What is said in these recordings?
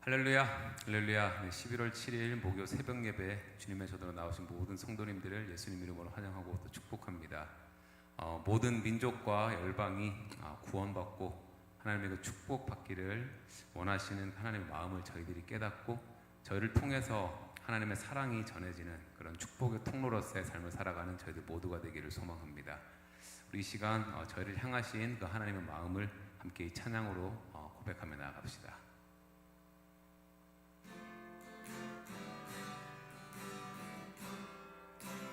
할렐루야, 할렐루야. 네, 11월 7일 목요 새벽 예배 주님의 저도로 나오신 모든 성도님들을 예수님 이름으로 환영하고 또 축복합니다. 어, 모든 민족과 열방이 어, 구원받고 하나님의 그 축복 받기를 원하시는 하나님의 마음을 저희들이 깨닫고 저희를 통해서 하나님의 사랑이 전해지는 그런 축복의 통로로서의 삶을 살아가는 저희들 모두가 되기를 소망합니다. 우리 이 시간 어, 저희를 향하신 그 하나님의 마음을 함께 이 찬양으로 어, 고백하며 나아갑시다.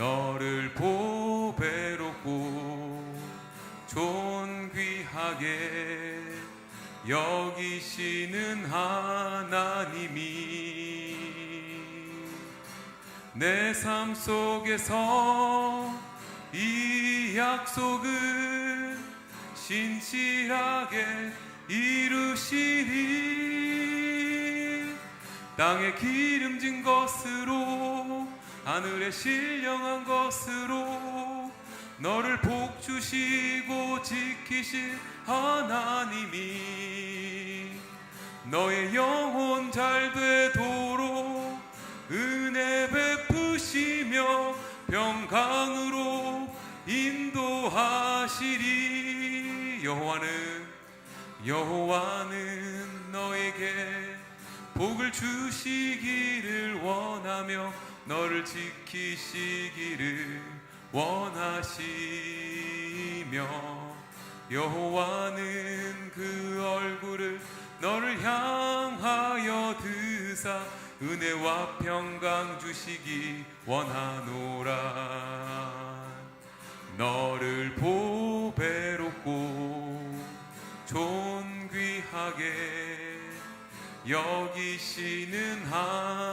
너를 보배롭고 존귀하게 여기시는 하나님이 내 삶 속에서 이 약속을 신실하게 이루시리. 땅에 기름진 것으로 하늘에 신령한 것으로 너를 복 주시고 지키실 하나님이 너의 영혼 잘 되도록 은혜 베푸시며 평강으로 인도하시리. 여호와는 여호와는 너에게 복을 주시기를 원하며 너를 지키시기를 원하시며 여호와는 그 얼굴을 너를 향하여 드사 은혜와 평강 주시기 원하노라. 너를 보배롭고 존귀하게 여기시는 하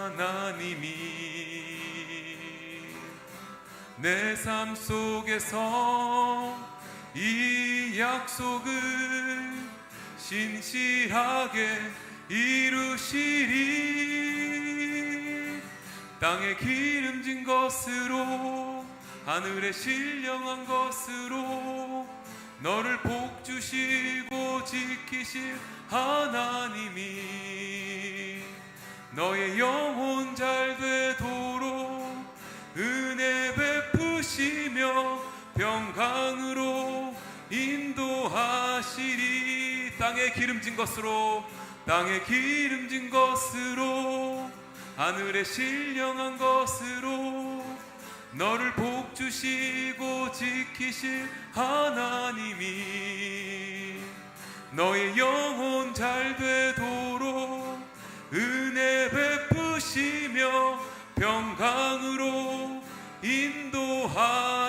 내 삶 속에서 이 약속을 신실하게 이루시리. 땅에 기름진 것으로 하늘에 신령한 것으로 너를 복 주시고 지키실 하나님이 너의 영혼 잘 되도록 은혜 평강으로 인도하시리. 땅에 기름진 것으로 땅에 기름진 것으로 하늘에 신령한 것으로 너를 복 주시고 지키실 하나님이 너의 영혼 잘 되도록 은혜 베푸시며 평강으로 인도하시리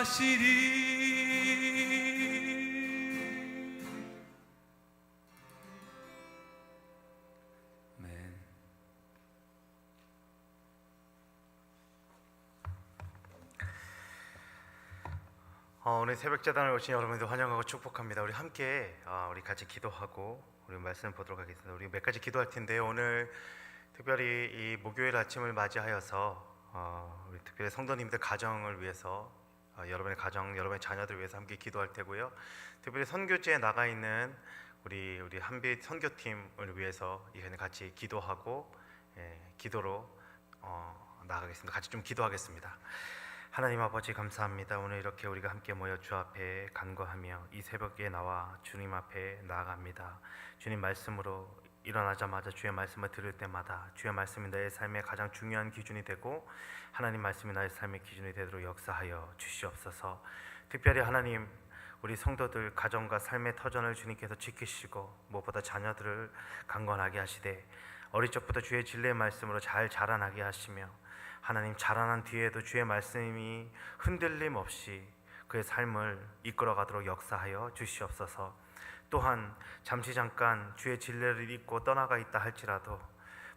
오늘 새벽 재단을 오신 여러분들 환영하고 축복합니다. 우리 함께 어, 우리 같이 기도하고 우리 말씀 보도록 하겠습니다. 우리 몇 가지 기도할 텐데 오늘 특별히 이 목요일 아침을 맞이하여서 어, 우리 특별히 성도님들 가정을 위해서 어, 여러분의 가정, 여러분의 자녀들을 위해서 함께 기도할 테고요. 특별히 선교지에 나가 있는 우리 우리 한빛 선교팀을 위해서 이 시간에 같이 기도하고 예, 기도로 어, 나가겠습니다. 같이 좀 기도하겠습니다. 하나님 아버지 감사합니다. 오늘 이렇게 우리가 함께 모여 주 앞에 간구하며 이 새벽에 나와 주님 앞에 나아갑니다. 주님 말씀으로 일어나자마자 주의 말씀을 들을 때마다 주의 말씀이 나의 삶의 가장 중요한 기준이 되고 하나님 말씀이 나의 삶의 기준이 되도록 역사하여 주시옵소서. 특별히 하나님 우리 성도들 가정과 삶의 터전을 주님께서 지키시고 무엇보다 자녀들을 강건하게 하시되 어릴 적부터 주의 진리의 말씀으로 잘 자라나게 하시며 하나님 자라난 뒤에도 주의 말씀이 흔들림 없이 그의 삶을 이끌어가도록 역사하여 주시옵소서. 또한 잠시 잠깐 주의 진리를 잊고 떠나가 있다 할지라도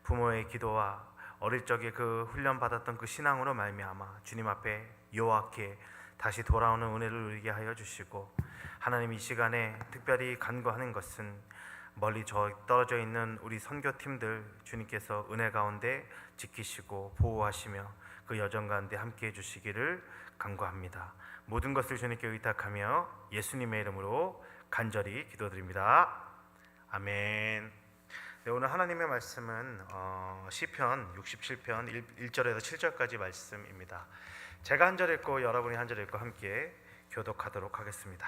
부모의 기도와 어릴 적에 그 훈련 받았던 그 신앙으로 말미암아 주님 앞에 여호와께 다시 돌아오는 은혜를 누리게 하여 주시고 하나님 이 시간에 특별히 간구하는 것은 멀리 저 떨어져 있는 우리 선교팀들 주님께서 은혜 가운데 지키시고 보호하시며 그 여정 가운데 함께 해 주시기를 간구합니다. 모든 것을 주님께 의탁하며 예수님의 이름으로 간절히 기도드립니다. 아멘. 네, 오늘 하나님의 말씀은 어, 시편 67편 1, 절에서 7절까지 말씀입니다. 제가 한 절 읽고 여러분이 한 절 읽고 함께 교독하도록 하겠습니다.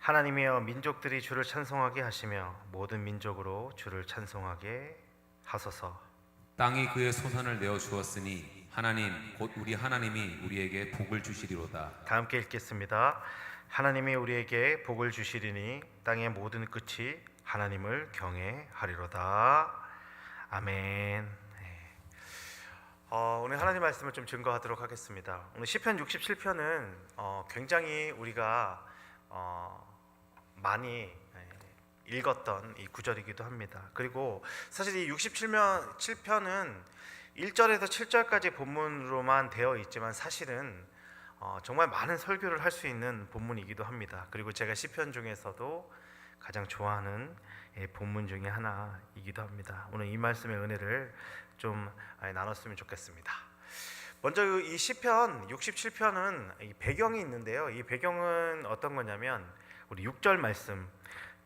하나님이여 민족들이 주를 찬송하게 하시며 모든 민족으로 주를 찬송하게 하소서. 땅이 그의 소선을 내어 주었으니 하나님 곧 우리 하나님이 우리에게 복을 주시리로다. 다 함께 읽겠습니다. 하나님이 우리에게 복을 주시리니 땅의 모든 끝이 하나님을 경외하리로다. 아멘. 네. 어, 오늘 하나님 말씀을 좀 증거하도록 하겠습니다. 오늘 시편 67편은 어, 굉장히 우리가 어, 많이 예, 읽었던 이 구절이기도 합니다. 그리고 사실 이 67편 7편은 1절에서 7절까지 본문으로만 되어 있지만 사실은 어, 정말 많은 설교를 할 수 있는 본문이기도 합니다. 그리고 제가 시편 중에서도 가장 좋아하는 예, 본문 중에 하나이기도 합니다. 오늘 이 말씀의 은혜를 좀 아, 나눴으면 좋겠습니다. 먼저 이 시편 67편은 이 배경이 있는데요. 이 배경은 어떤 거냐면 우리 6절 말씀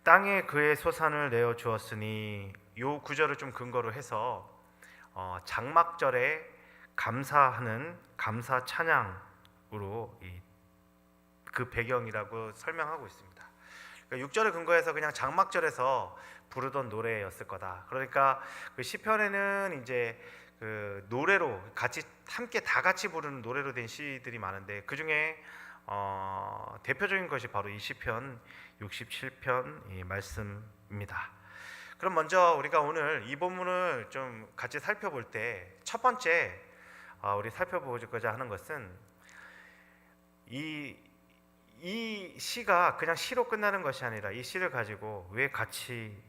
땅에 그의 소산을 내어 주었으니 요 구절을 좀 근거로 해서 어, 장막절에 감사하는 감사 찬양으로 이, 그 배경이라고 설명하고 있습니다. 그러니까 6절을 근거해서 그냥 장막절에서 부르던 노래였을 거다. 그러니까 그 시편에는 이제 그 노래로 같이 함께 다 같이 부르는 노래로 된 시들이 많은데 그 중에 어, 대표적인 것이 바로 이 시편 67편 이 말씀입니다. 그럼 먼저 우리가 오늘 이 본문을 좀 같이 살펴볼 때 첫 번째 어, 우리 살펴보고자 하는 것은 이, 이 시가 그냥 시로 끝나는 것이 아니라 이 시를 가지고 왜 같이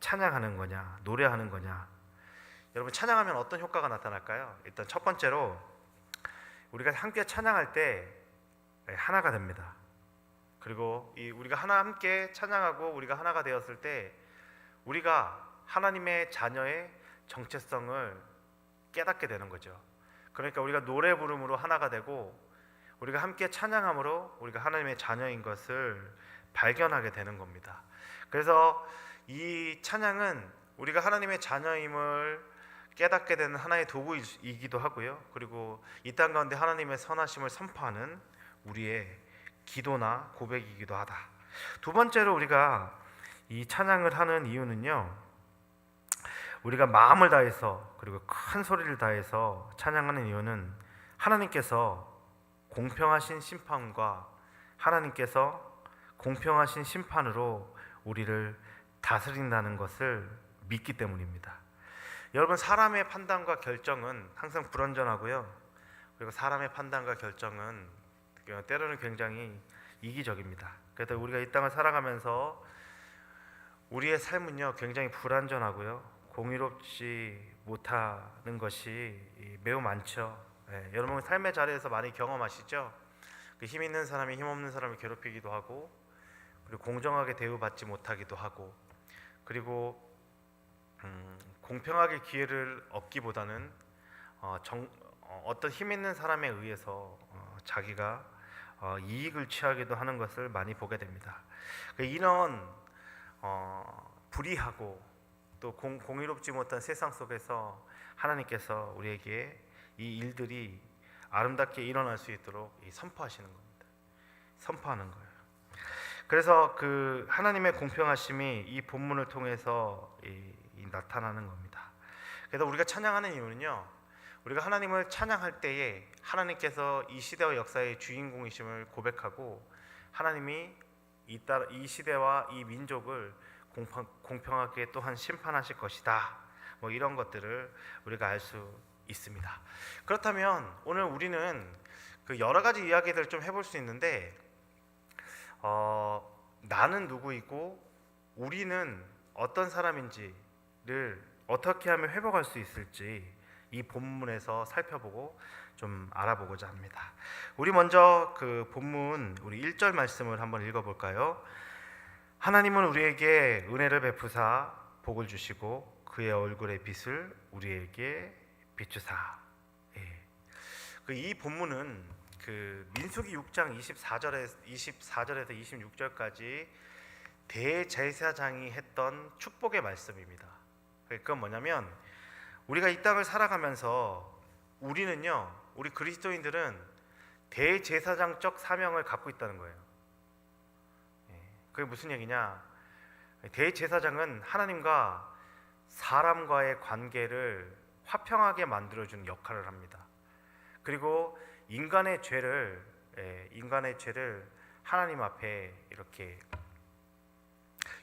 찬양하는 거냐, 노래하는 거냐. 여러분 찬양하면 어떤 효과가 나타날까요? 일단 첫 번째로 우리가 함께 찬양할 때 하나가 됩니다. 그리고 이 우리가 하나 함께 찬양하고 우리가 하나가 되었을 때 우리가 하나님의 자녀의 정체성을 깨닫게 되는 거죠. 그러니까 우리가 노래 부름으로 하나가 되고 우리가 함께 찬양함으로 우리가 하나님의 자녀인 것을 발견하게 되는 겁니다. 그래서 이 찬양은 우리가 하나님의 자녀임을 깨닫게 되는 하나의 도구이기도 하고요. 그리고 이 땅 가운데 하나님의 선하심을 선포하는 우리의 기도나 고백이기도 하다. 두 번째로 우리가 이 찬양을 하는 이유는요. 우리가 마음을 다해서 그리고 큰 소리를 다해서 찬양하는 이유는 하나님께서 공평하신 심판과 하나님께서 공평하신 심판으로 우리를 다스린다는 것을 믿기 때문입니다. 여러분 사람의 판단과 결정은 항상 불완전하고요. 그리고 사람의 판단과 결정은 때로는 굉장히 이기적입니다. 그래서 우리가 이 땅을 살아가면서 우리의 삶은요 굉장히 불완전하고요 공의롭지 못하는 것이 매우 많죠. 예, 여러분 삶의 자리에서 많이 경험하시죠? 그 힘 있는 사람이 힘 없는 사람을 괴롭히기도 하고 그리고 공정하게 대우받지 못하기도 하고 그리고 음, 공평하게 기회를 얻기보다는 어, 정, 어, 떤힘 있는 사람에 의해서 어, 자기가 어, 이익을 취하기도 하는 것을 많이 보게 됩니다. 그 이런 어, 불의하고 또 공, 공의롭지 못한 세상 속에서 하나님께서 우리에게 이 일들이 아름답게 일어날 수 있도록 이 선포하시는 겁니다. 선포하는 거예요. 그래서 그 하나님의 공평하심이 이 본문을 통해서 이, 이 나타나는 겁니다. 그래서 우리가 찬양하는 이유는요. 우리가 하나님을 찬양할 때에 하나님께서 이 시대와 역사의 주인공이심을 고백하고 하나님이 이, 따, 이 시대와 이 민족을 공평, 공평하게 또한 심판하실 것이다. 뭐 이런 것들을 우리가 알 수 있습니다. 그렇다면 오늘 우리는 그 여러 가지 이야기들을 좀 해볼 수 있는데 어, 나는 누구이고 우리는 어떤 사람인지를 어떻게 하면 회복할 수 있을지 이 본문에서 살펴보고 좀 알아보고자 합니다. 우리 먼저 그 본문 우리 1절 말씀을 한번 읽어 볼까요? 하나님은 우리에게 은혜를 베푸사 복을 주시고 그의 얼굴의 빛을 우리에게 비추사. 예. 그이 본문은 그 민수기 6장 24절에 24절에서 26절까지 대제사장이 했던 축복의 말씀입니다. 그건 뭐냐면 우리가 이 땅을 살아가면서 우리는요, 우리 그리스도인들은 대제사장적 사명을 갖고 있다는 거예요. 예, 그게 무슨 얘기냐? 대제사장은 하나님과 사람과의 관계를 화평하게 만들어주는 역할을 합니다. 그리고 인간의 죄를 예, 인간의 죄를 하나님 앞에 이렇게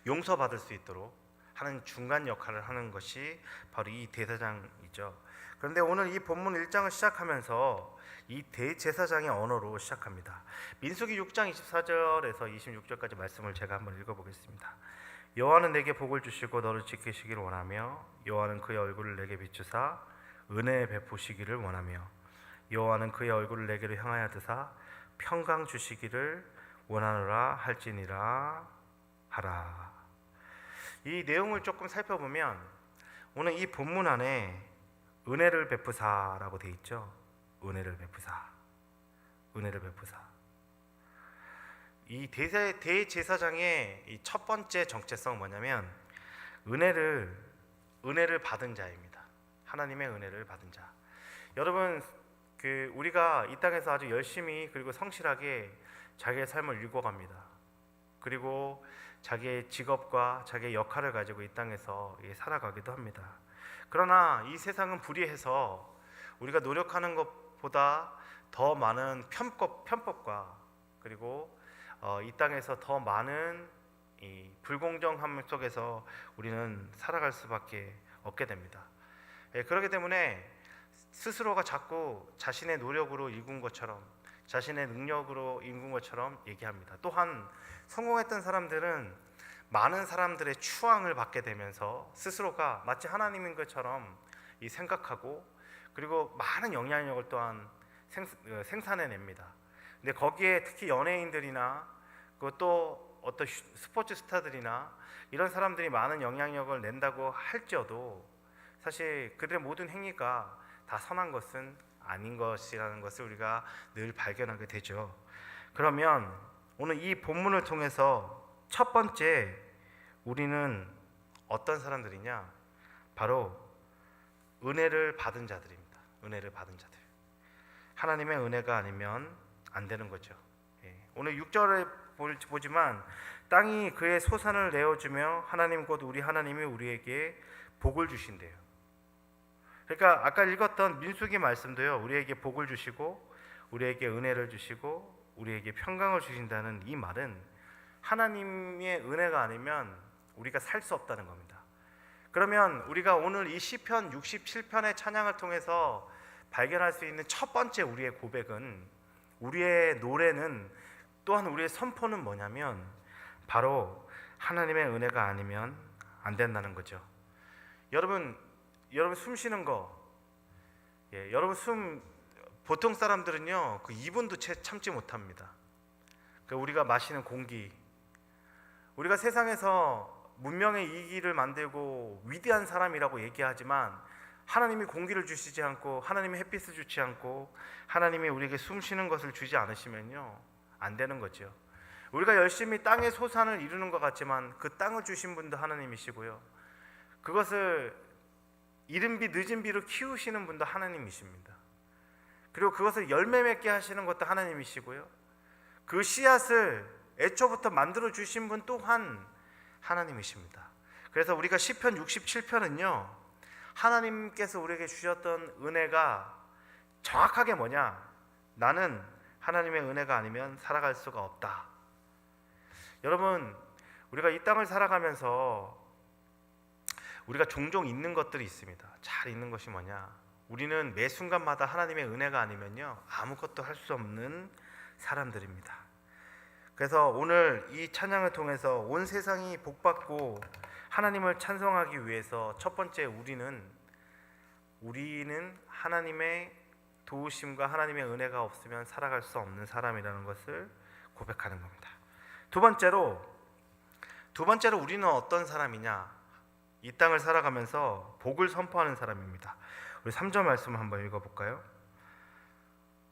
용서받을 수 있도록 하는 중간 역할을 하는 것이 바로 이 대사장이죠. 그런데 오늘 이 본문 1장을 시작하면서 이 대제사장의 언어로 시작합니다. 민수기 6장 24절에서 26절까지 말씀을 제가 한번 읽어보겠습니다. 여호와는 내게 복을 주시고 너를 지키시기를 원하며 여호와는 그의 얼굴을 내게 비추사 은혜 베푸시기를 원하며 여호와는 그의 얼굴을 내게로 향하여 드사 평강 주시기를 원하노라 할지니라 하라. 이 내용을 조금 살펴보면 오늘 이 본문 안에 은혜를 베푸사라고 돼 있죠. 은혜를 베푸사. 은혜를 베푸사. 이 대세, 대제사장의 이 첫 번째 정체성 뭐냐면 은혜를 은혜를 받은 자입니다. 하나님의 은혜를 받은 자. 여러분 그 우리가 이 땅에서 아주 열심히 그리고 성실하게 자기의 삶을 읽어갑니다. 그리고 자기의 직업과 자기의 역할을 가지고 이 땅에서 살아가기도 합니다. 그러나 이 세상은 불의해서 우리가 노력하는 것보다 더 많은 편법, 편법과 그리고 어, 이 땅에서 더 많은 이 불공정함 속에서 우리는 살아갈 수밖에 없게 됩니다. 예, 그렇기 때문에 스스로가 자꾸 자신의 노력으로 이룬 것처럼 자신의 능력으로 이룬 것처럼 얘기합니다. 또한 성공했던 사람들은 많은 사람들의 추앙을 받게 되면서 스스로가 마치 하나님인 것처럼 이 생각하고 그리고 많은 영향력을 또한 생, 어, 생산해냅니다. 근데 거기에 특히 연예인들이나 그또 어떤 슈- 스포츠 스타들이나 이런 사람들이 많은 영향력을 낸다고 할지어도 사실 그들의 모든 행위가 다 선한 것은 아닌 것이라는 것을 우리가 늘 발견하게 되죠. 그러면 오늘 이 본문을 통해서 첫 번째 우리는 어떤 사람들이냐? 바로 은혜를 받은 자들입니다. 은혜를 받은 자들. 하나님의 은혜가 아니면 안 되는 거죠. 예. 오늘 6절에 보지만 땅이 그의 소산을 내어주며 하나님 곧 우리 하나님이 우리에게 복을 주신대요. 그러니까 아까 읽었던 민수기 말씀도요. 우리에게 복을 주시고 우리에게 은혜를 주시고 우리에게 평강을 주신다는 이 말은 하나님의 은혜가 아니면 우리가 살 수 없다는 겁니다. 그러면 우리가 오늘 이 시편 67편의 찬양을 통해서 발견할 수 있는 첫 번째 우리의 고백은 우리의 노래는 또한 우리의 선포는 뭐냐면 바로 하나님의 은혜가 아니면 안 된다는 거죠. 여러분 여러분 숨 쉬는 거 예, 여러분 숨 보통 사람들은요 그 2분도 채 참지 못합니다. 그 우리가 마시는 공기 우리가 세상에서 문명의 이기를 만들고 위대한 사람이라고 얘기하지만 하나님이 공기를 주시지 않고 하나님이 햇빛을 주지 않고 하나님이 우리에게 숨 쉬는 것을 주지 않으시면요 안 되는 거죠. 우리가 열심히 땅의 소산을 이루는 것 같지만 그 땅을 주신 분도 하나님이시고요. 그것을 이른 비 늦은 비로 키우시는 분도 하나님이십니다. 그리고 그것을 열매 맺게 하시는 것도 하나님이시고요. 그 씨앗을 애초부터 만들어 주신 분 또한 하나님이십니다. 그래서 우리가 시편 67편은요. 하나님께서 우리에게 주셨던 은혜가 정확하게 뭐냐? 나는 하나님의 은혜가 아니면 살아갈 수가 없다. 여러분, 우리가 이 땅을 살아가면서 우리가 종종 있는 것들이 있습니다. 잘 있는 것이 뭐냐? 우리는 매 순간마다 하나님의 은혜가 아니면요 아무것도 할 수 없는 사람들입니다. 그래서 오늘 이 찬양을 통해서 온 세상이 복받고 하나님을 찬송하기 위해서 첫 번째 우리는 우리는 하나님의 도우심과 하나님의 은혜가 없으면 살아갈 수 없는 사람이라는 것을 고백하는 겁니다. 두 번째로 두 번째로 우리는 어떤 사람이냐? 이 땅을 살아가면서 복을 선포하는 사람입니다. 우리 3절 말씀 한번 읽어 볼까요?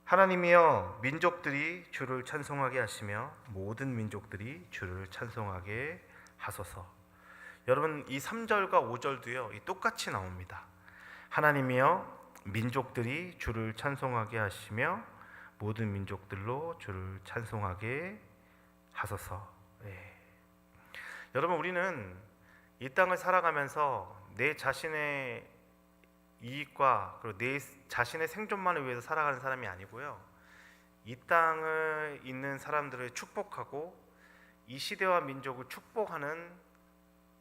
하나님이여 민족들이 주를 찬송하게 하시며 모든 민족들이 주를 찬송하게 하소서. 여러분 이 3절과 5절도요. 이 똑같이 나옵니다. 하나님이여 민족들이 주를 찬송하게 하시며 모든 민족들로 주를 찬송하게 하소서. 예. 여러분 우리는 이 땅을 살아가면서 내 자신의 이익과 그리고 내 자신의 생존만을 위해서 살아가는 사람이 아니고요. 이 땅을 있는 사람들을 축복하고 이 시대와 민족을 축복하는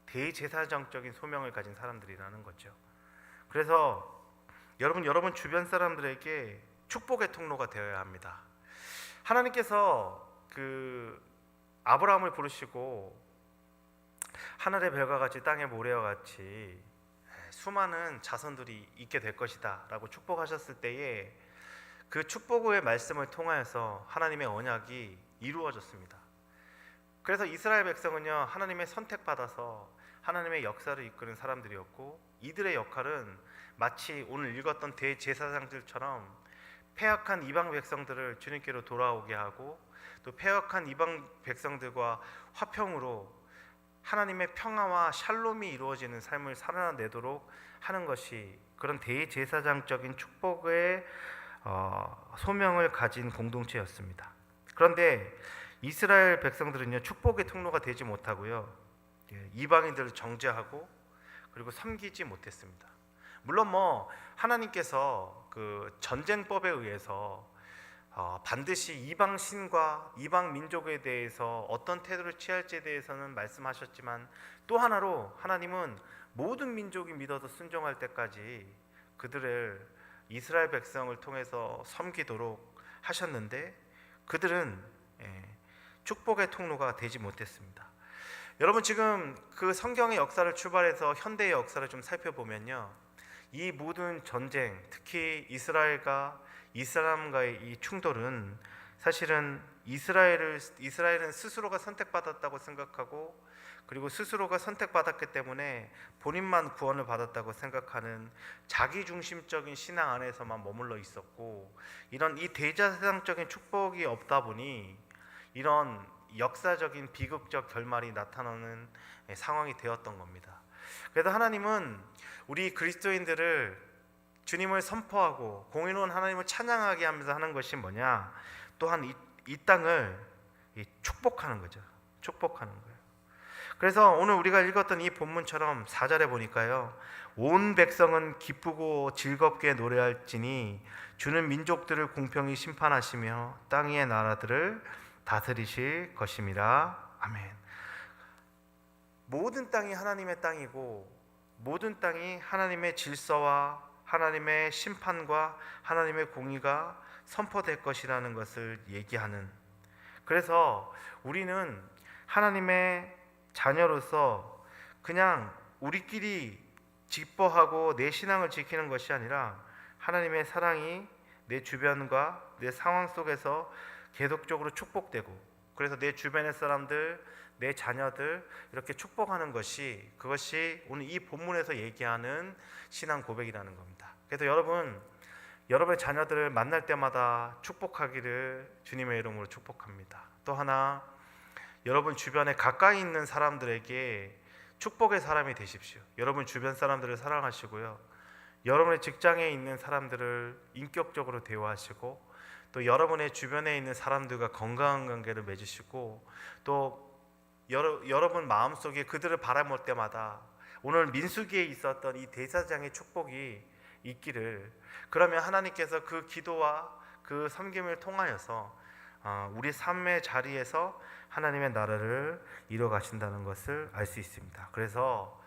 대제사장적인 소명을 가진 사람들이라는 거죠. 그래서 여러분 여러분 주변 사람들에게 축복의 통로가 되어야 합니다. 하나님께서 그 아브라함을 부르시고 하늘의 별과 같이 땅의 모래와 같이 수많은 자손들이 있게 될 것이다라고 축복하셨을 때에 그 축복의 말씀을 통하여서 하나님의 언약이 이루어졌습니다. 그래서 이스라엘 백성은요 하나님의 선택받아서 하나님의 역사를 이끄는 사람들이었고 이들의 역할은 마치 오늘 읽었던 대제사장들처럼 패역한 이방 백성들을 주님께로 돌아오게 하고 또 패역한 이방 백성들과 화평으로 하나님의 평화와 샬롬이 이루어지는 삶을 살아내도록 하는 것이 그런 대제사장적인 축복의 어, 소명을 가진 공동체였습니다. 그런데 이스라엘 백성들은요 축복의 통로가 되지 못하고요 예, 이방인들을 정죄하고 그리고 섬기지 못했습니다. 물론 뭐 하나님께서 그 전쟁법에 의해서 어, 반드시 이방 신과 이방 민족에 대해서 어떤 태도를 취할지에 대해서는 말씀하셨지만 또 하나로 하나님은 모든 민족이 믿어서 순종할 때까지 그들을 이스라엘 백성을 통해서 섬기도록 하셨는데 그들은 예, 축복의 통로가 되지 못했습니다. 여러분 지금 그 성경의 역사를 출발해서 현대의 역사를 좀 살펴보면요. 이 모든 전쟁, 특히 이스라엘과 이슬람과의 이 충돌은 사실은 이스라엘을 이스라엘은 스스로가 선택받았다고 생각하고 그리고 스스로가 선택받았기 때문에 본인만 구원을 받았다고 생각하는 자기 중심적인 신앙 안에서만 머물러 있었고 이런 이 대자세상적인 축복이 없다 보니 이런 역사적인 비극적 결말이 나타나는 상황이 되었던 겁니다. 그래서 하나님은 우리 그리스도인들을 주님을 선포하고 공의로운 하나님을 찬양하게 하면서 하는 것이 뭐냐? 또한 이, 이 땅을 이 축복하는 거죠. 축복하는 거예요. 그래서 오늘 우리가 읽었던 이 본문처럼 4절에 보니까요. 온 백성은 기쁘고 즐겁게 노래할지니 주는 민족들을 공평히 심판하시며 땅 위의 나라들을 다스리실 것임이라. 아멘. 모든 땅이 하나님의 땅이고 모든 땅이 하나님의 질서와 하나님의 심판과 하나님의 공의가 선포될 것이라는 것을 얘기하는. 그래서 우리는 하나님의 자녀로서 그냥 우리끼리 기뻐하고 내 신앙을 지키는 것이 아니라 하나님의 사랑이 내 주변과 내 상황 속에서 계속적으로 축복되고 그래서 내 주변의 사람들, 내 자녀들 이렇게 축복하는 것이 그것이 오늘 이 본문에서 얘기하는 신앙 고백이라는 겁니다. 그래서 여러분 여러분의 자녀들을 만날 때마다 축복하기를 주님의 이름으로 축복합니다. 또 하나 여러분 주변에 가까이 있는 사람들에게 축복의 사람이 되십시오. 여러분 주변 사람들을 사랑하시고요. 여러분의 직장에 있는 사람들을 인격적으로 대화하시고 또 여러분의 주변에 있는 사람들과 건강한 관계를 맺으시고 또 여러, 여러분 마음속에 그들을 바라볼 때마다 오늘 민수기에 있었던 이 대사장의 축복이 있기를 그러면 하나님께서 그 기도와 그 섬김을 통하여서 어, 우리 삶의 자리에서 하나님의 나라를 이뤄 가신다는 것을 알 수 있습니다. 그래서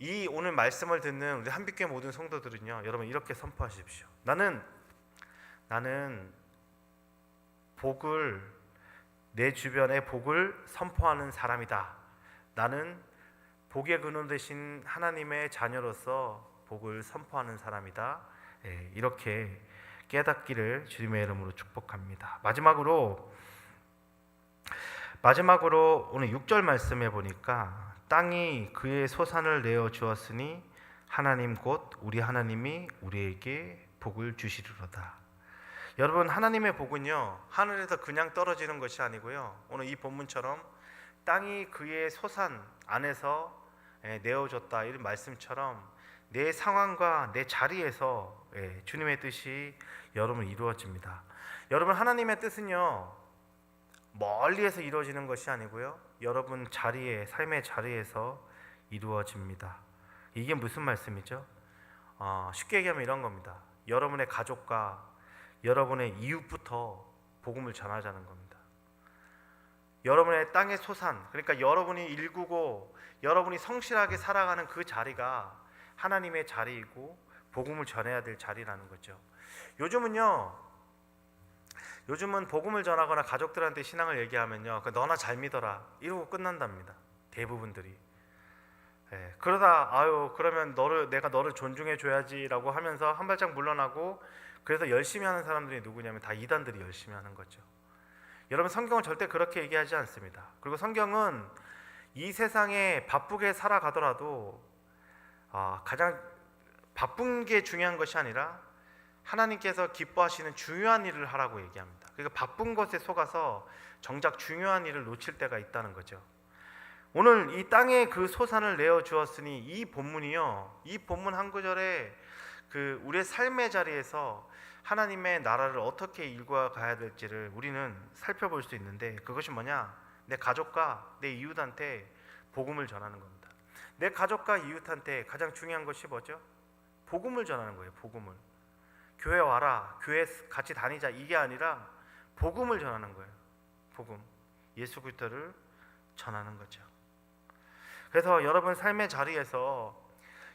이 오늘 말씀을 듣는 우리 한빛교회 모든 성도들은요, 여러분 이렇게 선포하십시오. 나는 나는 복을 내 주변에 복을 선포하는 사람이다. 나는 복의 근원 되신 하나님의 자녀로서 복을 선포하는 사람이다. 예, 이렇게 깨닫기를 주님의 이름으로 축복합니다. 마지막으로 마지막으로 오늘 6절 말씀해 보니까 땅이 그의 소산을 내어 주었으니 하나님 곧 우리 하나님이 우리에게 복을 주시리로다. 여러분 하나님의 복은요 하늘에서 그냥 떨어지는 것이 아니고요 오늘 이 본문처럼 땅이 그의 소산 안에서 예, 내어줬다 이런 말씀처럼 내 상황과 내 자리에서 예, 주님의 뜻이 여러분 이루어집니다. 여러분 하나님의 뜻은요 멀리에서 이루어지는 것이 아니고요 여러분 자리에 삶의 자리에서 이루어집니다. 이게 무슨 말씀이죠? 어, 쉽게 얘기하면 이런 겁니다. 여러분의 가족과 여러분의 이웃부터 복음을 전하자는 겁니다. 여러분의 땅의 소산, 그러니까 여러분이 일구고 여러분이 성실하게 살아가는 그 자리가 하나님의 자리이고 복음을 전해야 될 자리라는 거죠. 요즘은요, 요즘은 복음을 전하거나 가족들한테 신앙을 얘기하면요, 그 너나 잘 믿어라 이러고 끝난답니다. 대부분들이. 예, 그러다 아유 그러면 너를 내가 너를 존중해 줘야지라고 하면서 한 발짝 물러나고 그래서 열심히 하는 사람들이 누구냐면 다 이단들이 열심히 하는 거죠. 여러분 성경은 절대 그렇게 얘기하지 않습니다. 그리고 성경은 이 세상에 바쁘게 살아가더라도 아, 가장 바쁜 게 중요한 것이 아니라 하나님께서 기뻐하시는 중요한 일을 하라고 얘기합니다. 그러니까 바쁜 것에 속아서 정작 중요한 일을 놓칠 때가 있다는 거죠. 오늘 이 땅에 그 소산을 내어 주었으니 이 본문이요. 이 본문 한 구절에 그 우리의 삶의 자리에서 하나님의 나라를 어떻게 일궈 가야 될지를 우리는 살펴볼 수 있는데 그것이 뭐냐? 내 가족과 내 이웃한테 복음을 전하는 겁니다. 내 가족과 이웃한테 가장 중요한 것이 뭐죠? 복음을 전하는 거예요. 복음을. 교회 와라. 교회 같이 다니자. 이게 아니라 복음을 전하는 거예요. 복음. 예수 그리스도를 전하는 거죠. 그래서 여러분 삶의 자리에서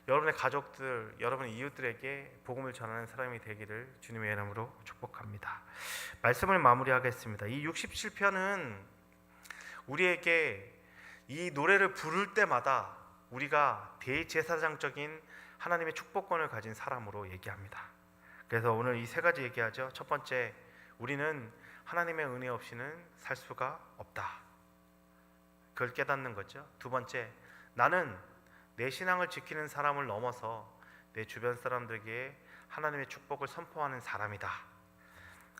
여러분의 가족들, 여러분의 이웃들에게 복음을 전하는 사람이 되기를 주님의 이름으로 축복합니다. 말씀을 마무리하겠습니다. 이 67편은 우리에게 이 노래를 부를 때마다 우리가 대제사장적인 하나님의 축복권을 가진 사람으로 얘기합니다. 그래서 오늘 이 세 가지 얘기하죠. 첫 번째, 우리는 하나님의 은혜 없이는 살 수가 없다. 그걸 깨닫는 거죠. 두 번째, 나는 내 신앙을 지키는 사람을 넘어서 내 주변 사람들에게 하나님의 축복을 선포하는 사람이다.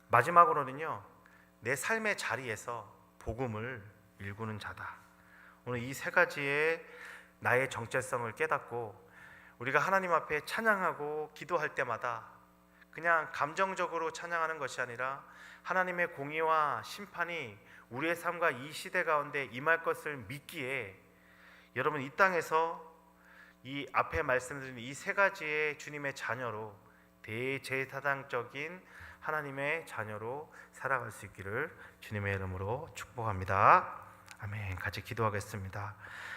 마지막으로는요, 내 삶의 자리에서 복음을 일구는 자다. 오늘 이 세 가지의 나의 정체성을 깨닫고 우리가 하나님 앞에 찬양하고 기도할 때마다 그냥 감정적으로 찬양하는 것이 아니라 하나님의 공의와 심판이 우리의 삶과 이 시대 가운데 임할 것을 믿기에 여러분 이 땅에서 이 앞에 말씀드린 이 세 가지의 주님의 자녀로 대제사장적인 하나님의 자녀로 살아갈 수 있기를 주님의 이름으로 축복합니다. 아멘. 같이 기도하겠습니다.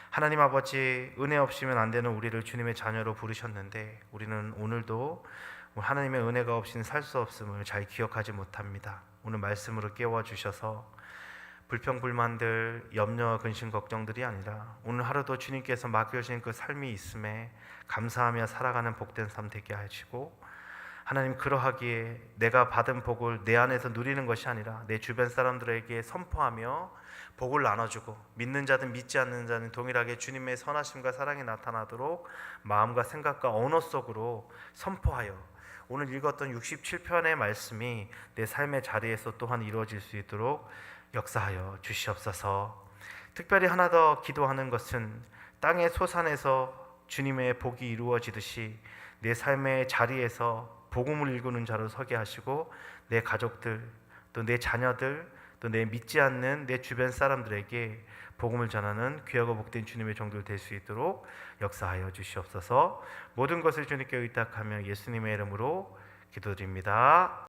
하나님 아버지 은혜 없이면 안 되는 우리를 주님의 자녀로 부르셨는데 우리는 오늘도 하나님의 은혜가 없이는 살 수 없음을 잘 기억하지 못합니다. 오늘 말씀으로 깨워 주셔서 불평 불만들 염려 근심 걱정들이 아니라 오늘 하루도 주님께서 맡겨주신 그 삶이 있음에 감사하며 살아가는 복된 삶 되게 하시고 하나님 그러하기에 내가 받은 복을 내 안에서 누리는 것이 아니라 내 주변 사람들에게 선포하며 복을 나눠주고 믿는 자든 믿지 않는 자는 동일하게 주님의 선하심과 사랑이 나타나도록 마음과 생각과 언어 속으로 선포하여 오늘 읽었던 67편의 말씀이 내 삶의 자리에서 또한 이루어질 수 있도록 역사하여 주시옵소서. 특별히 하나 더 기도하는 것은 땅의 소산에서 주님의 복이 이루어지듯이 내 삶의 자리에서 복음을 일구는 자로 서게 하시고 내 가족들 또 내 자녀들 또 내 믿지 않는 내 주변 사람들에게 복음을 전하는 귀하고 복된 주님의 종들 될 수 있도록 역사하여 주시옵소서. 모든 것을 주님께 의탁하며 예수님의 이름으로 기도드립니다.